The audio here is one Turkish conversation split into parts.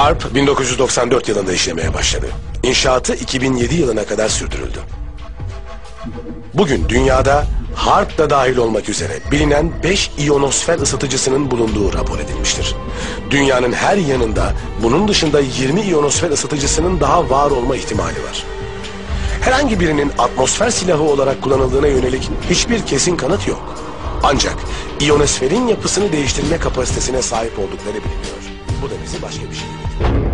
Harp 1994 yılında işlemeye başladı. İnşaatı 2007 yılına kadar sürdürüldü. Bugün dünyada harp da dahil olmak üzere bilinen 5 iyonosfer ısıtıcısının bulunduğu rapor edilmiştir. Dünyanın her yanında bunun dışında 20 iyonosfer ısıtıcısının daha var olma ihtimali var. Herhangi birinin atmosfer silahı olarak kullanıldığına yönelik hiçbir kesin kanıt yok. Ancak iyonosferin yapısını değiştirme kapasitesine sahip oldukları biliniyor. Bu da bizi başka bir şeye you.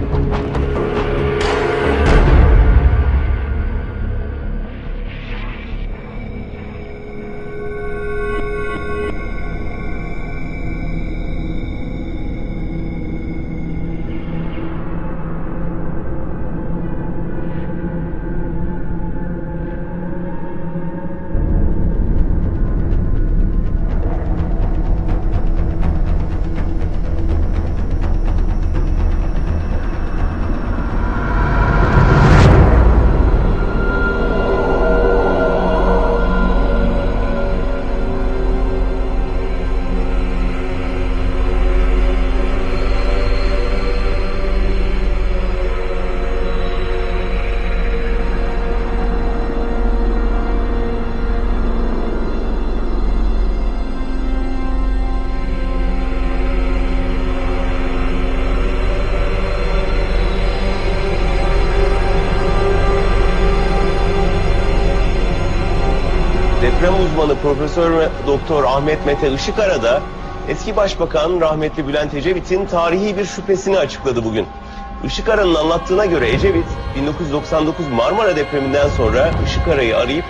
Uzmanı Profesör Doktor Ahmet Mete Işıkara da eski Başbakan rahmetli Bülent Ecevit'in tarihi bir şüphesini açıkladı bugün. Işıkara'nın anlattığına göre Ecevit 1999 Marmara depreminden sonra Işıkara'yı arayıp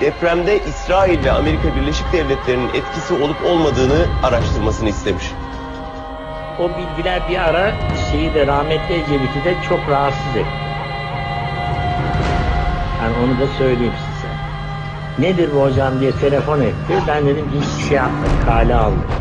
depremde İsrail ve Amerika Birleşik Devletleri'nin etkisi olup olmadığını araştırmasını istemiş. O bilgiler bir ara şeyi de rahmetli Ecevit'i de çok rahatsız etti. Yani onu da söyleyeyim size. Nedir bu hocam diye telefon etti. Ben dedim hiç şey yapmadık, kale aldık.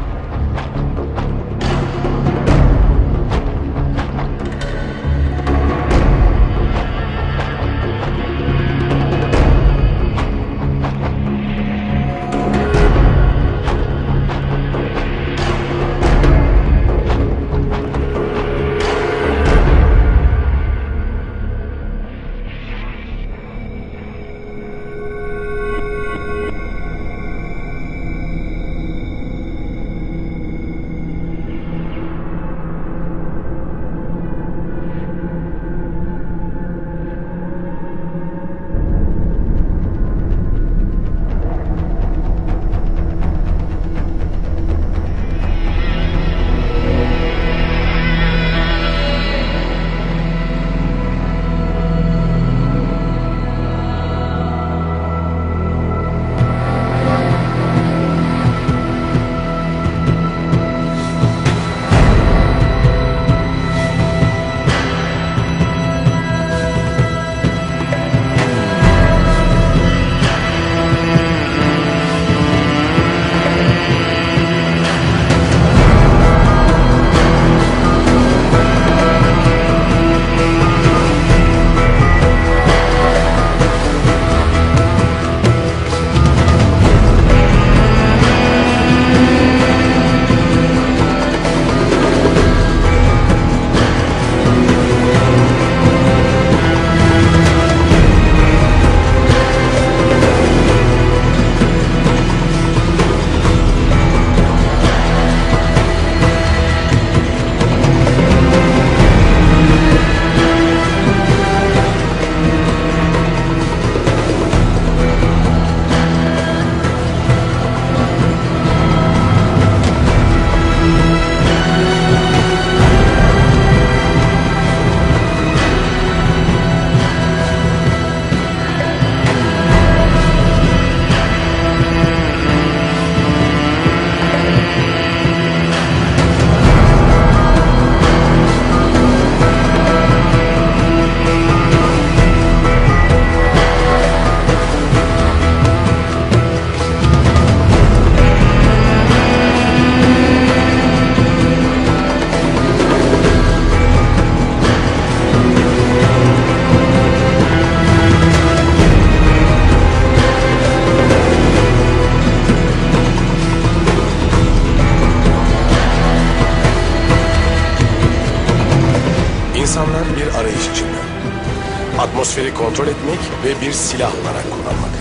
Bir silah olarak kullanmak.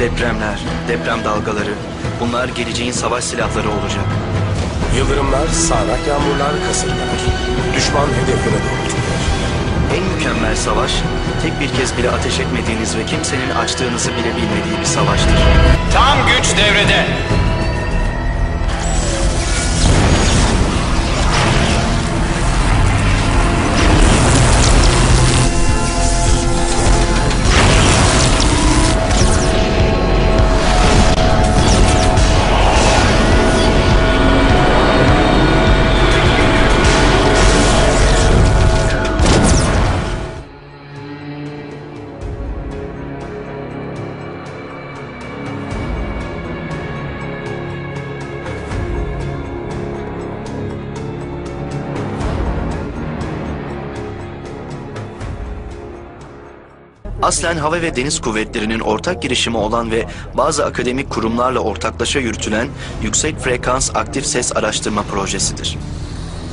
Depremler, deprem dalgaları, bunlar geleceğin savaş silahları olacak. Yıldırımlar, sağanak yağmurlar, kasırgalar. Düşman hedeflere doğrultulur. En mükemmel savaş, tek bir kez bile ateş etmediğiniz ve kimsenin açtığınızı bile bilmediği bir savaştır. Tam güç devrede. Aslen hava ve deniz kuvvetlerinin ortak girişimi olan ve bazı akademik kurumlarla ortaklaşa yürütülen yüksek frekans aktif ses araştırma projesidir.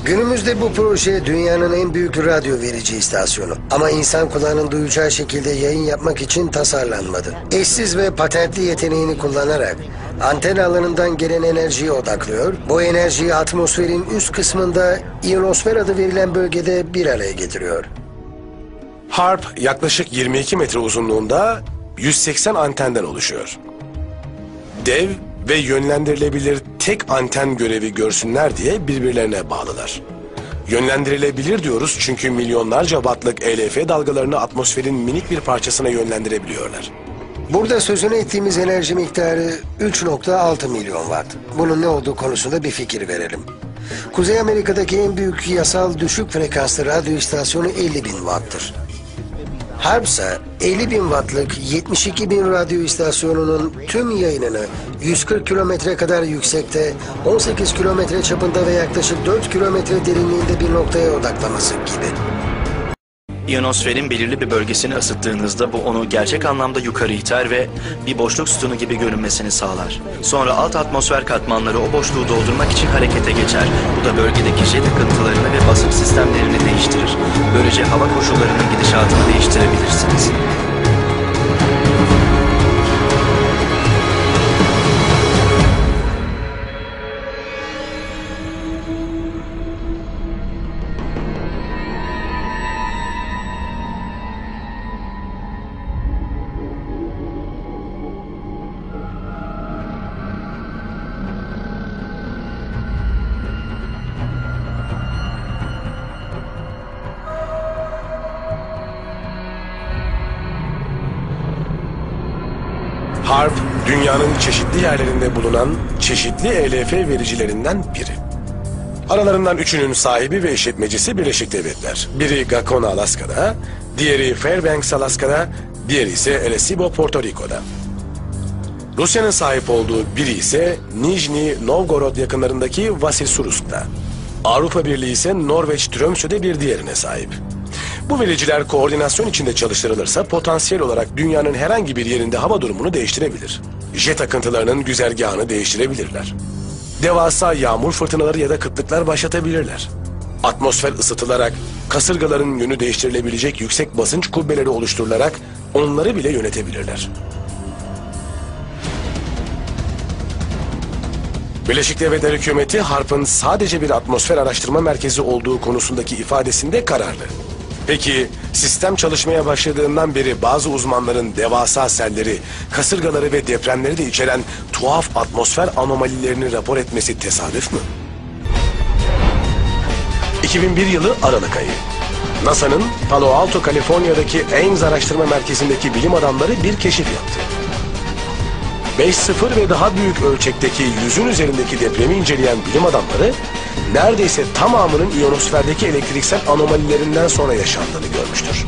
Günümüzde bu proje dünyanın en büyük radyo verici istasyonu. Ama insan kulağının duyacağı şekilde yayın yapmak için tasarlanmadı. Eşsiz ve patentli yeteneğini kullanarak anten alanından gelen enerjiyi odaklıyor. Bu enerjiyi atmosferin üst kısmında ionosfer adı verilen bölgede bir araya getiriyor. Harp yaklaşık 22 metre uzunluğunda 180 antenden oluşuyor. Dev ve yönlendirilebilir tek anten görevi görsünler diye birbirlerine bağlılar. Yönlendirilebilir diyoruz çünkü milyonlarca wattlık ELF dalgalarını atmosferin minik bir parçasına yönlendirebiliyorlar. Burada sözünü ettiğimiz enerji miktarı 3.6 milyon watt. Bunun ne olduğu konusunda bir fikir verelim. Kuzey Amerika'daki en büyük yasal düşük frekanslı radyo istasyonu 50 bin watt'tır. Harp ise 50 bin wattlık 72 bin radyo istasyonunun tüm yayınını 140 kilometre kadar yüksekte, 18 kilometre çapında ve yaklaşık 4 kilometre derinliğinde bir noktaya odaklaması gibi. İyonosferin belirli bir bölgesini ısıttığınızda bu onu gerçek anlamda yukarı iter ve bir boşluk sütunu gibi görünmesini sağlar. Sonra alt atmosfer katmanları o boşluğu doldurmak için harekete geçer. Bu da bölgedeki jet akıntılarını ve basınç sistemlerini değiştirir. Böylece hava koşullarının gidişatını değiştirebilirsiniz. Harp, dünyanın çeşitli yerlerinde bulunan çeşitli ELF vericilerinden biri. Aralarından üçünün sahibi ve işletmecisi Birleşik Devletler. Biri Gacona, Alaska'da, diğeri Fairbanks, Alaska'da, diğeri ise Arecibo, Porto Rico'da. Rusya'nın sahip olduğu biri ise Nijni Novgorod yakınlarındaki Vasilsursk'ta. Avrupa Birliği ise Norveç Tromsø'de bir diğerine sahip. Bu vericiler koordinasyon içinde çalıştırılırsa potansiyel olarak dünyanın herhangi bir yerinde hava durumunu değiştirebilir. Jet akıntılarının güzergahını değiştirebilirler. Devasa yağmur fırtınaları ya da kıtlıklar başlatabilirler. Atmosfer ısıtılarak kasırgaların yönü değiştirilebilecek yüksek basınç kubbeleri oluşturularak onları bile yönetebilirler. Birleşik Devletler Hükümeti Harp'ın sadece bir atmosfer araştırma merkezi olduğu konusundaki ifadesinde kararlı. Peki sistem çalışmaya başladığından beri bazı uzmanların devasa selleri, kasırgaları ve depremleri de içeren tuhaf atmosfer anomalilerini rapor etmesi tesadüf mü? 2001 yılı Aralık ayı. NASA'nın Palo Alto, Kaliforniya'daki Ames Araştırma Merkezi'ndeki bilim adamları bir keşif yaptı. 5.0 ve daha büyük ölçekteki yüzün üzerindeki depremi inceleyen bilim adamları neredeyse tamamının iyonosferdeki elektriksel anomalilerinden sonra yaşandığını görmüştür.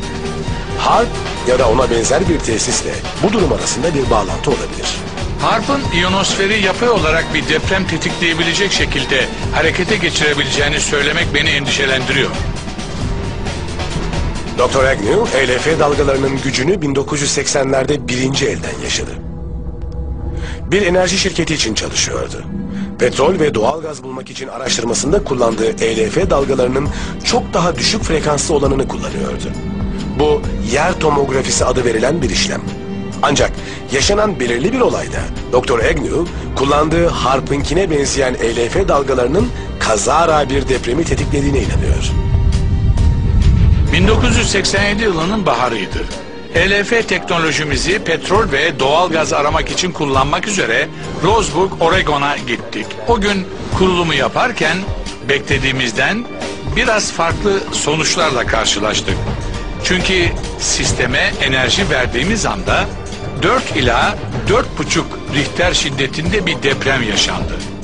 Harp ya da ona benzer bir tesisle bu durum arasında bir bağlantı olabilir. Harp'ın iyonosferi yapay olarak bir deprem tetikleyebilecek şekilde harekete geçirebileceğini söylemek beni endişelendiriyor. Dr. Agnew, ELF dalgalarının gücünü 1980'lerde birinci elden yaşadı. Bir enerji şirketi için çalışıyordu. Petrol ve doğalgaz bulmak için araştırmasında kullandığı ELF dalgalarının çok daha düşük frekanslı olanını kullanıyordu. Bu yer tomografisi adı verilen bir işlem. Ancak yaşanan belirli bir olayda Dr. Agnew kullandığı harpinkine benzeyen ELF dalgalarının kazara bir depremi tetiklediğine inanıyor. 1987 yılının baharıydı. ELF teknolojimizi petrol ve doğal gaz aramak için kullanmak üzere Roseburg, Oregon'a gittik. O gün kurulumu yaparken beklediğimizden biraz farklı sonuçlarla karşılaştık. Çünkü sisteme enerji verdiğimiz anda 4 ila 4,5 Richter şiddetinde bir deprem yaşandı.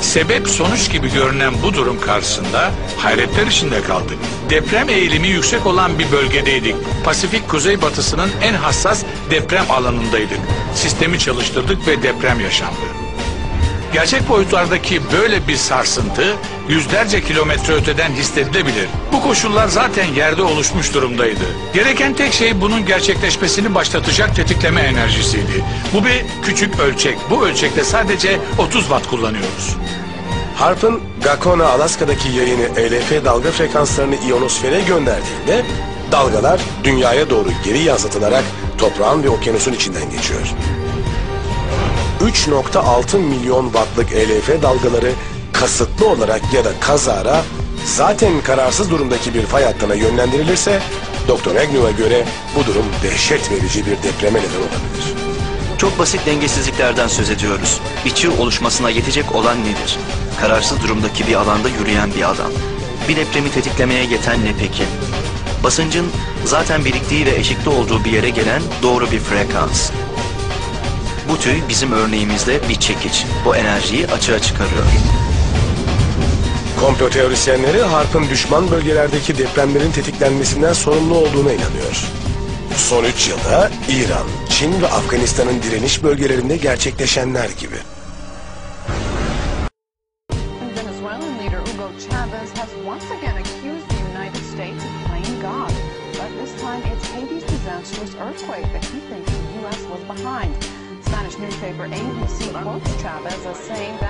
Sebep sonuç gibi görünen bu durum karşısında hayretler içinde kaldık. Deprem eğilimi yüksek olan bir bölgedeydik. Pasifik kuzeybatısının en hassas deprem alanındaydık. Sistemi çalıştırdık ve deprem yaşandı. Gerçek boyutlardaki böyle bir sarsıntı yüzlerce kilometre öteden hissedilebilir. Bu koşullar zaten yerde oluşmuş durumdaydı. Gereken tek şey bunun gerçekleşmesini başlatacak tetikleme enerjisiydi. Bu bir küçük ölçek. Bu ölçekte sadece 30 watt kullanıyoruz. Harp'ın Gakona, Alaska'daki yayını ELF dalga frekanslarını ionosfere gönderdiğinde dalgalar dünyaya doğru geri yansıtılarak toprağın ve okyanusun içinden geçiyor. 3.6 milyon wattlık ELF dalgaları kasıtlı olarak ya da kazara zaten kararsız durumdaki bir fay hattına yönlendirilirse Dr. Agnew'a göre bu durum dehşet verici bir depreme neden olabilir. Çok basit dengesizliklerden söz ediyoruz. Çığ oluşmasına yetecek olan nedir? Kararsız durumdaki bir alanda yürüyen bir adam. Bir depremi tetiklemeye yeten ne peki? Basıncın zaten biriktiği ve eşikte olduğu bir yere gelen doğru bir frekans. Bu tüy bizim örneğimizde bir çekiç. Bu enerjiyi açığa çıkarıyor. Komplo teorisyenleri Harp'ın düşman bölgelerdeki depremlerin tetiklenmesinden sorumlu olduğuna inanıyor. Son 3 yılda İran, Çin ve Afganistan'ın direniş bölgelerinde gerçekleşenler gibi. Chavez as saying that